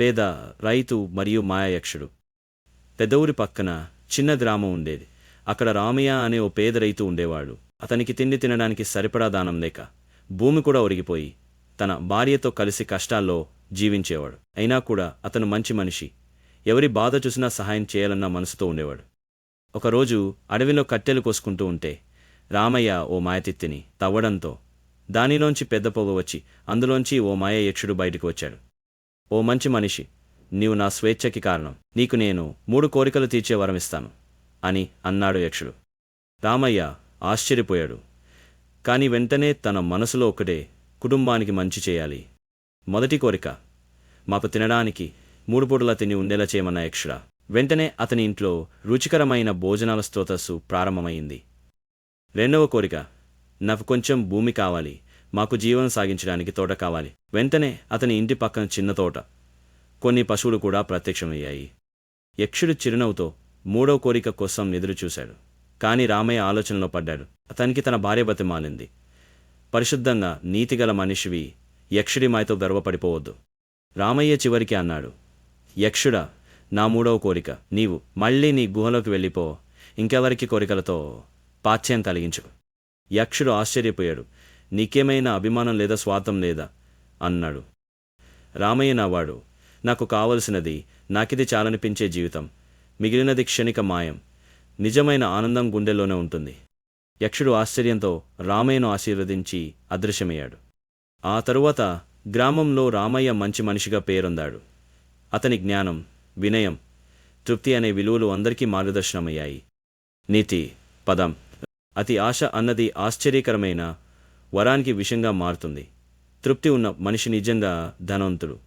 పేద రైతు మరియు మాయాయక్షుడు. పెద్ద ఊరి పక్కన చిన్న గ్రామం ఉండేది. అక్కడ రామయ్య అనే ఓ పేద రైతు ఉండేవాడు. అతనికి తిండి తినడానికి సరిపడా దానం లేక భూమి కూడా ఒరిగిపోయి తన భార్యతో కలిసి కష్టాల్లో జీవించేవాడు. అయినా కూడా అతను మంచి మనిషి. ఎవరి బాధ చూసినా సహాయం చేయాలన్న మనసుతో ఉండేవాడు. ఒకరోజు అడవిలో కట్టెలు కోసుకుంటూ ఉంటే రామయ్య ఓ మాయతిత్తిని తవ్వడంతో దానిలోంచి పెద్ద పొగ వచ్చి అందులోంచి ఓ మాయ యక్షుడు బయటకు వచ్చాడు. ఓ మంచి మనిషి నీవు నా స్వేచ్ఛకి కారణం. నీకు నేను మూడు కోరికలు తీర్చే వరమిస్తాను అని అన్నాడు యక్షుడు. రామయ్య ఆశ్చర్యపోయాడు. కాని వెంటనే తన మనసులో ఒకటే కుటుంబానికి మంచి చేయాలి. మొదటి కోరిక మాకు తినడానికి మూడు పూటల తిని ఉండేలా చేయమన్న యక్షుడ. వెంటనే అతని ఇంట్లో రుచికరమైన భోజనాల స్తోతస్సు ప్రారంభమైంది. రెండవ కోరిక నాకు కొంచెం భూమి కావాలి. మాకు జీవనం సాగించడానికి తోట కావాలి. వెంటనే అతని ఇంటి పక్కన చిన్న తోట. కొన్ని పశువులు కూడా ప్రత్యక్షమయ్యాయి. యక్షుడు చిరునవ్వుతో మూడో కోరిక కోసం ఎదురుచూశాడు. కాని రామయ్య ఆలోచనలో పడ్డాడు. అతనికి తన భార్య బతిమాలింది పరిశుద్ధంగా నీతిగల మనిషివి యక్షుడి మాయతో గర్వపడిపోవద్దు. రామయ్య చివరికి అన్నాడు యక్షుడా నా మూడవ కోరిక. నీవు మళ్ళీ నీ గుహలోకి వెళ్ళిపో. ఇంకెవరికి కోరికలతో పాచ్యం కలిగించు. యక్షుడు ఆశ్చర్యపోయాడు. నీకేమైనా అభిమానం లేదా స్వాతం లేదా? అన్నాడు. రామయ్య నావాడు నాకు కావలసినది నాకిది చాలనిపించే జీవితం. మిగిలినది క్షణిక మాయం. నిజమైన ఆనందం గుండెలోనే ఉంటుంది. యక్షుడు ఆశ్చర్యంతో రామయ్యను ఆశీర్వదించి అదృశ్యమయ్యాడు. ఆ తరువాత గ్రామంలో రామయ్య మంచి మనిషిగా పేరొందాడు. అతని జ్ఞానం వినయం తృప్తి అనే విలువలు అందరికీ మార్గదర్శనమయ్యాయి. నీతి పదం. అతి ఆశ అన్నది ఆశ్చర్యకరమైన వరానికి విషంగా మారుతుంది. తృప్తి ఉన్న మనిషి నిజంగా ధనవంతుడు.